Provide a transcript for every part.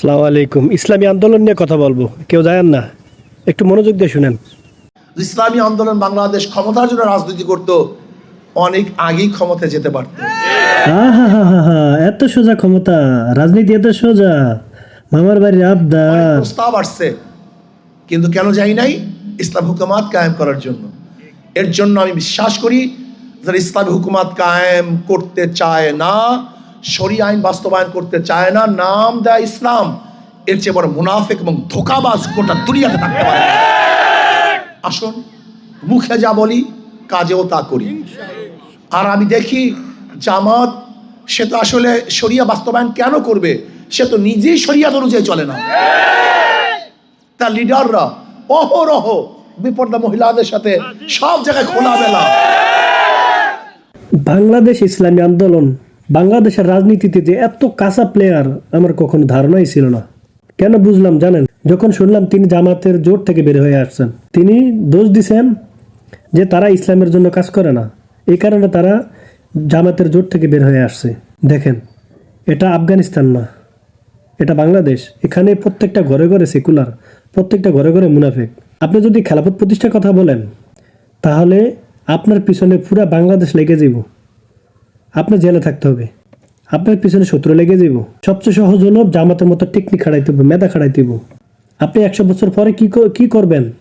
সালাম আলাইকুম। ইসলামী আন্দোলন নিয়ে কথা বলব। কেউ জানেন না। একটু মনোযোগ দিয়ে শুনেন। ইসলামী আন্দোলন বাংলাদেশ ক্ষমতার জন্য রাজনীতি করত অনেক আগেই ক্ষমতায় যেতে পারত। এত সোজা ক্ষমতা। রাজনীতি এত সোজা। মামার বাড়ির আবদার। প্রস্তাব আসছে কিন্তু কেন যাই নাই? ইসলাম হুকুমাত কায়েম করার জন্য। এর জন্য আমি বিশ্বাস করি যারা ইসলামী হুকুমাত কায়েম করতে চায় না শরী আইন বাস্তবায়ন করতে চায় না, নাম দেয় ইসলাম। এর চেয়ে বড় মুনাফেক এবং ধোকাবাজ গোটা দুনিয়াতে থাকতে পারে। আসুন, মুখে যা বলি, কাজেও তা করি। আর আমি দেখি, জামাত, সে তো আসলে শরিয়া বাস্তবায়ন কেন করবে? সে তো নিজেই শরিয়াত অনুযায়ী চলে না। তার লিডাররা অহরহ বিপর্দা মহিলাদের সাথে সব জায়গায় খোলা খোলামেলা। বাংলাদেশ ইসলামী আন্দোলন বাংলাদেশের রাজনীতিতে যে এত কাঁচা প্লেয়ার আমার কখনো ধারণাই ছিল না। কেন বুঝলাম জানেন? যখন শুনলাম তিনি জামাতের জোট থেকে বের হয়ে আসছেন, তিনি দোষ দিছেন যে তারা ইসলামের জন্য কাজ করে না। এই কারণে তারা জামাতের জোট থেকে বের হয়ে আসছে। দেখেন, এটা আফগানিস্তান না, এটা বাংলাদেশ। এখানে প্রত্যেকটা ঘরে ঘরে সেকুলার প্রত্যেকটা ঘরে ঘরে মুনাফেক। আপনি যদি খেলাপথ প্রতিষ্ঠার কথা বলেন, তাহলে আপনার পিছনে পুরা বাংলাদেশ লেগে যাব আপনার জেলে থাকতে হবে। আপনার পিছনে শত্রু লেগে যাব। সবচেয়ে সহজ হলো জামাতের মতো টেকনিক খাড়াইতে হবে, মেধা খাড়াইতে হবে আপনি একশো বছর পরে কি ক- করবেন?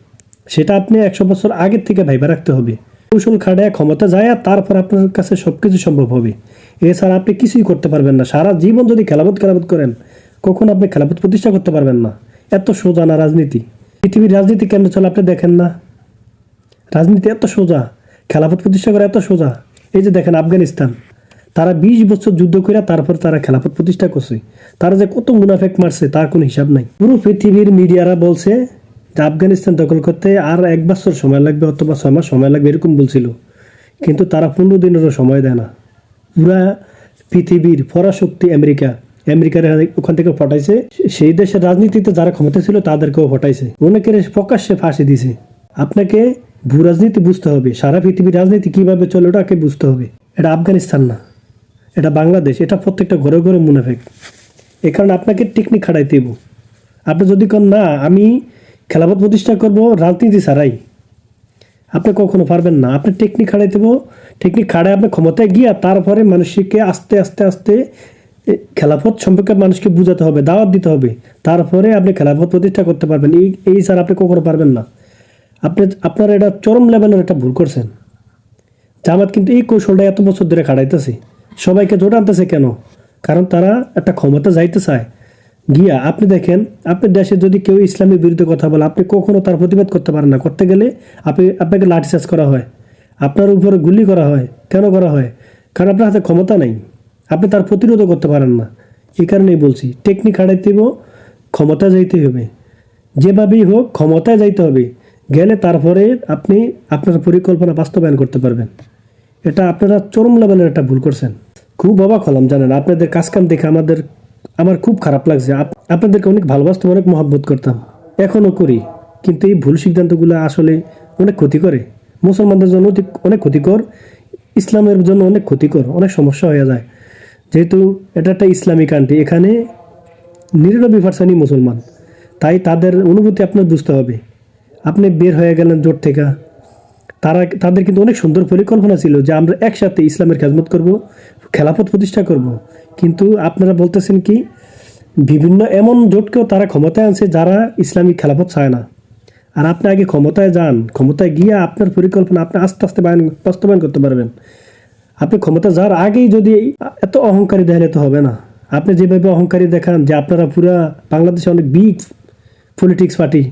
সেটা আপনি একশো বছর আগের থেকে ভাইবা রাখতে হবে। কৌশল খাটায় ক্ষমতা যায় আর তারপর আপনার কাছে সব কিছু সম্ভব হবে। এছাড়া আপনি কিছুই করতে পারবেন না। সারা জীবন যদি খেলাপথ খেলাপথ করেন, কখন আপনি খেলাপথ প্রতিষ্ঠা করতে পারবেন না। এত সোজা না রাজনীতি। পৃথিবীর রাজনীতি কেন চলে আপনি দেখেন না। রাজনীতি এত সোজা। খেলাফত প্রতিষ্ঠা করা এত সোজা। এই যে দেখেন আফগানিস্তান। তারা বিশ বছর যুদ্ধ করে তারপর তারা খেলাফত প্রতিষ্ঠা করছে। তারা যে কত মুনাফেক মারছে, তার কোনো হিসাব নাই। পুরো পৃথিবীর মিডিয়ারা বলছে যে আফগানিস্তান দখল করতে আর এক বছর সময় লাগবে অথবা ছয় মাস সময় লাগবে, এরকম বলছিল। কিন্তু তারা পনেরো দিনেরও সময় দেয় না। পুরা পৃথিবীর পরাশক্তি আমেরিকা, আমেরিকার ওখান থেকে ফটাইছে সেই দেশের রাজনীতিতে যারা ক্ষমতা ছিল, তাদেরকেও ফটাইছে অনেকের প্রকাশ্যে ফাঁসি দিছে। আপনাকে ভূ রাজনীতি বুঝতে হবে। সারা পৃথিবীর রাজনীতি কীভাবে চলে, ওটাকে বুঝতে হবে। এটা আফগানিস্তান না। এটা বাংলাদেশ, এটা প্রত্যেকটা ঘরে ঘরে মুনাফেক এ কারণে আপনাকে টেকনিক খাটাইতে দেব আপনি যদি কন, না, আমি খেলাপথ প্রতিষ্ঠা করব, রাজনীতি ছাড়াই। আপনি কখনো পারবেন না। আপনি টেকনিক খাড়াই দেবো টেকনিক খাড়ায় আপনি ক্ষমতায় গিয়া তারপরে মানুষকে আস্তে আস্তে আস্তে খেলাফত সম্পর্কে মানুষকে বুঝাতে হবে, দাওয়াত দিতে হবে। তারপরে আপনি খেলাফত প্রতিষ্ঠা করতে পারবেন। এই এই স্যার আপনি কখনো পারবেন না। আপনি, আপনার এটা চরম লেভেলের একটা ভুল করছেন। জামাত কিন্তু এই কৌশলটা এত বছর ধরে খাড়াইতেছে সবাইকে জোট আনতেছে কেন? কারণ তারা একটা ক্ষমতা যাইতে চায়। গিয়া আপনি দেখেন আপনার দেশে যদি কেউ ইসলামের বিরুদ্ধে কথা বলে, আপনি কখনো তার প্রতিবাদ করতে পারেন না। করতে গেলে আপনি, আপনাকে লাঠিচার্জ করা হয়। আপনার উপরে গুলি করা হয়। কেন করা হয়? কারণ আপনার হাতে ক্ষমতা নেই। আপনি তার প্রতিরোধও করতে পারেন না। এই কারণেই বলছি টেকনিক হারাইতে হইব, ক্ষমতা যাইতে হবে যেভাবেই হোক, ক্ষমতায় যাইতে হবে। গেলে তারপরে আপনি আপনার পরিকল্পনা বাস্তবায়ন করতে পারবেন। এটা আপনারা চরম লেভেলের একটা ভুল করছেন। খুব অবাক হলাম, জানেন। আপনাদের কাজকাম দেখে আমাদের, আমার খুব খারাপ লাগছে। আপ- আপনাদেরকে অনেক ভালোবাসতাম, অনেক মহব্বত করতাম। এখনও করি। কিন্তু এই ভুল সিদ্ধান্তগুলো আসলে অনেক ক্ষতি করে মুসলমানদের জন্য অনেক ক্ষতিকর, ইসলামের জন্য অনেক ক্ষতিকর, অনেক সমস্যা হয়ে যায়। যেহেতু এটা একটা ইসলামিক কান্ট্রি এখানে নিরানব্বই পার্সেন্টই মুসলমান। তাই তাদের অনুভূতি আপনার বুঝতে হবে। আপনি বের হয়ে গেলেন জোট থেকে। তারা তাদের কিন্তু অনেক সুন্দর পরিকল্পনা ছিল যে আমরা একসাথে ইসলামের খেজমত করব, খেলাফত প্রতিষ্ঠা করব। কিন্তু আপনারা বলতেছেন কি, বিভিন্ন এমন জোটকেও তারা ক্ষমতায় আনছে যারা ইসলামিক খেলাফত চায় না। আর আপনি আগে ক্ষমতায় যান, ক্ষমতায় গিয়ে আপনার পরিকল্পনা আপনি আস্তে আস্তে বায়ন- বাস্তবায়ন করতে পারবেন। আপনি ক্ষমতা যাওয়ার আগেই যদি এত অহংকারী দেখালে তো হবে না। আপনি যেভাবে অহংকারী দেখান যে আপনারা পুরা বাংলাদেশে অনেক big politics party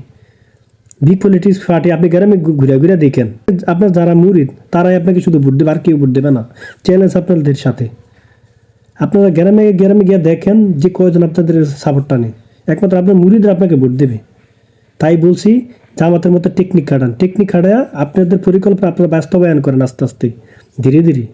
big politics party আপনি গ্রামে ঘুরে ঘুরে দেখেন। আপনার যারা মুরিদ, তারাই আপনাকে শুধু ভোট দেবে, আর কেউ ভোট দেবে না। চ্যালেঞ্জ আপনাদের সাথে। আপনারা গ্রামে গ্রামে গিয়ে দেখেন যে কয়জন আপনাদের সাপোর্টটা নেই। একমাত্র আপনার মুরিদরা আপনাকে ভোট দেবে। তাই বলছি, জামাতের মতো টেকনিক খাটান। টেকনিক খাটায় আপনাদের পরিকল্পনা আপনারা বাস্তবায়ন করেন আস্তে আস্তে। ধীরে ধীরে।